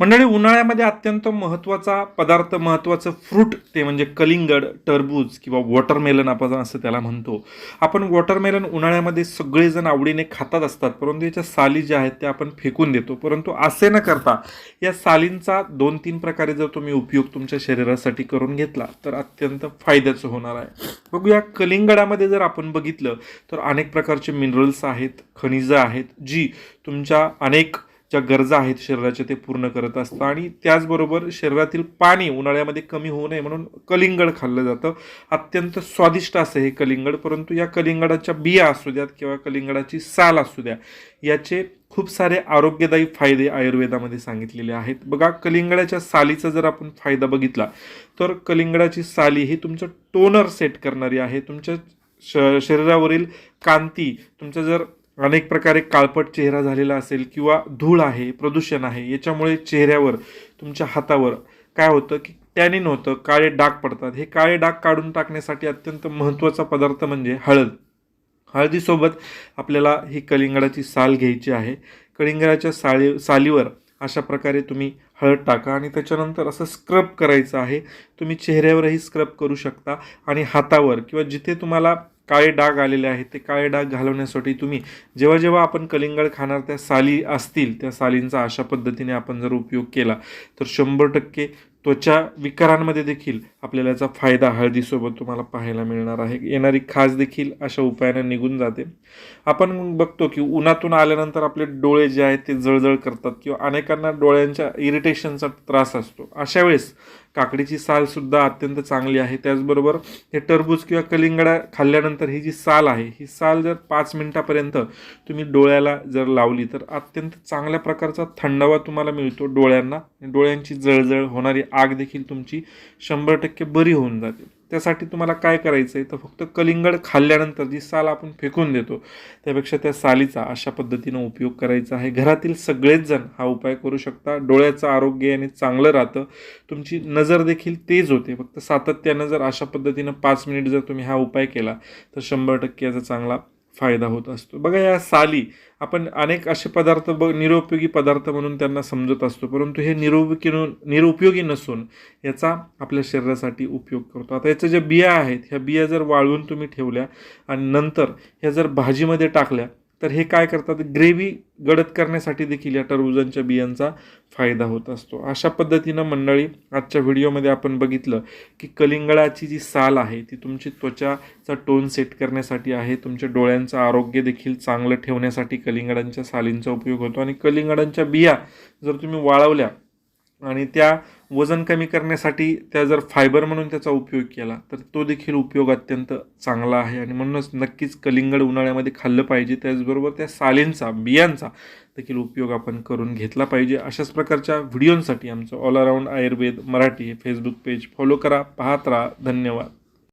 मंडळी उन्हाळ्यामध्ये अत्यंत महत्त्वाचा पदार्थ महत्त्वाचं फ्रूट ते म्हणजे कलिंगड टरबूज किंवा वॉटरमेलन आपण असं त्याला म्हणतो. आपण वॉटरमेलन उन्हाळ्यामध्ये सगळेजण आवडीने खातात असतात परंतु याच्या साली ज्या आहेत त्या आपण फेकून देतो. परंतु असे न करता या सालींचा दोन तीन प्रकारे जर तुम्ही उपयोग तुमच्या शरीरासाठी करून घेतला तर अत्यंत फायद्याचं होणार आहे. बघूया कलिंगडामध्ये जर आपण बघितलं तर अनेक प्रकारचे मिनरल्स आहेत खनिजं आहेत जी तुमच्या अनेक ज्या गरजा आहेत शरीराच्या ते पूर्ण करत असतं. आणि त्याचबरोबर शरीरातील पाणी उन्हाळ्यामध्ये कमी होऊ नये म्हणून कलिंगड खाल्लं जातं. अत्यंत स्वादिष्ट असं हे कलिंगड. परंतु या कलिंगडाच्या बिया असू द्यात किंवा कलिंगडाची साल असू द्या याचे खूप सारे आरोग्यदायी फायदे आयुर्वेदामध्ये सांगितलेले आहेत. बघा कलिंगडाच्या सालीचा जर आपण फायदा बघितला तर कलिंगडाची साली ही तुमचं टोनर सेट करणारी आहे. तुमच्या श शरीरावरील कांती तुमचं जर अनेक प्रकारे काळपट चेहरा झालेला असेल किंवा धूळ आहे प्रदूषण आहे याच्यामुळे चेहऱ्यावर तुमच्या हातावर काय होतं की टॅनिन होतं काळे डाग पडतात. हे काळे डाग काढून टाकण्यासाठी अत्यंत महत्त्वाचा पदार्थ म्हणजे हळद. हळदीसोबत आपल्याला ही कलिंगडाची साल घ्यायची आहे. कलिंगडाच्या साळी सालीवर अशा प्रकारे तुम्ही हळद टाका आणि त्याच्यानंतर असं स्क्रब करायचं आहे. तुम्ही चेहऱ्यावरही स्क्रब करू शकता आणि हातावर किंवा जिथे तुम्हाला काळे डाग आलेले आहेत ते काळे डाग घालवण्यासाठी तुम्ही जेव्हा जेव्हा आपण कलिंगड खाणार त्या साली असतील त्या सालींचा अशा पद्धतीने आपण जर उपयोग केला तर शंभर टक्के त्वचा विकारांमध्ये देखील आपल्याला याचा फायदा हळदीसोबत तुम्हाला पाहायला मिळणार आहे. येणारी खाज देखील अशा उपायाने निघून जाते. आपण बघतो की उन्हातून आल्यानंतर आपले डोळे जे आहेत ते जळजळ करतात किंवा अनेकांना डोळ्यांच्या इरिटेशनचा त्रास असतो. अशा वेळेस काकडीची सालसुद्धा अत्यंत चांगली आहे. त्याचबरोबर हे टरबूज किंवा कलिंगडा खाल्ल्यानंतर ही जी साल आहे ही साल जर पाच मिनटापर्यंत तुम्ही डोळ्याला जर लावली तर अत्यंत चांगल्या प्रकारचा थंडावा तुम्हाला मिळतो डोळ्यांना. डोळ्यांची जळजळ होणारी आग देखील तुमची शंभर टक्के बरी होऊन जाते. त्यासाठी तुम्हाला काय करायचं आहे तर फक्त कलिंगड खाल्ल्यानंतर जी साल आपण फेकून देतो त्यापेक्षा त्या सालीचा अशा पद्धतीनं उपयोग करायचा आहे. घरातील सगळेच जण हा उपाय करू शकता. डोळ्याचं आरोग्य याने चांगलं राहतं. तुमची नजर देखील तेज होते. फक्त सातत्यानं जर अशा पद्धतीनं पाच मिनिट जर तुम्ही हा उपाय केला तर शंभर टक्के याचा चांगला फायदा होत असतो. बघा या साली आपण अनेक असे पदार्थ ब निरुपयोगी पदार्थ म्हणून त्यांना समजत असतो. परंतु हे निरुपयोगी निरुपयोगी नसून याचा आपल्या शरीरासाठी उपयोग करतो. आता याच्या ज्या बिया आहेत ह्या बिया जर वाळवून तुम्ही ठेवल्या आणि नंतर ह्या जर भाजीमध्ये टाकल्या तर हे काय करतात? ग्रेव्ही गडद करण्यासाठी देखील या टरबुजांच्या बियांचा फायदा होत असतो. अशा पद्धतीनं मंडळी आजच्या व्हिडिओमध्ये आपण बघितलं की कलिंगडाची जी साल आहे ती तुमची त्वचाचा टोन सेट करण्यासाठी आहे. तुमच्या डोळ्यांचं आरोग्य देखील चांगलं ठेवण्यासाठी कलिंगडांच्या सालींचा उपयोग होतो. आणि कलिंगडांच्या बिया जर तुम्ही वाळवल्या आणि त्या वजन कमी करण्यासाठी त्या जर फायबर म्हणून त्याचा उपयोग केला तर तो देखील उपयोग अत्यंत चांगला आहे. आणि म्हणूनच नक्कीच कलिंगड उन्हाळ्यामध्ये खाल्लं पाहिजे. त्याचबरोबर त्या सालींचा बियांचा देखील उपयोग आपण करून घेतला पाहिजे. अशाच प्रकारच्या व्हिडिओंसाठी आमचं all around Ayurved Marathi Facebook page follow करा. पाहत राहा. धन्यवाद.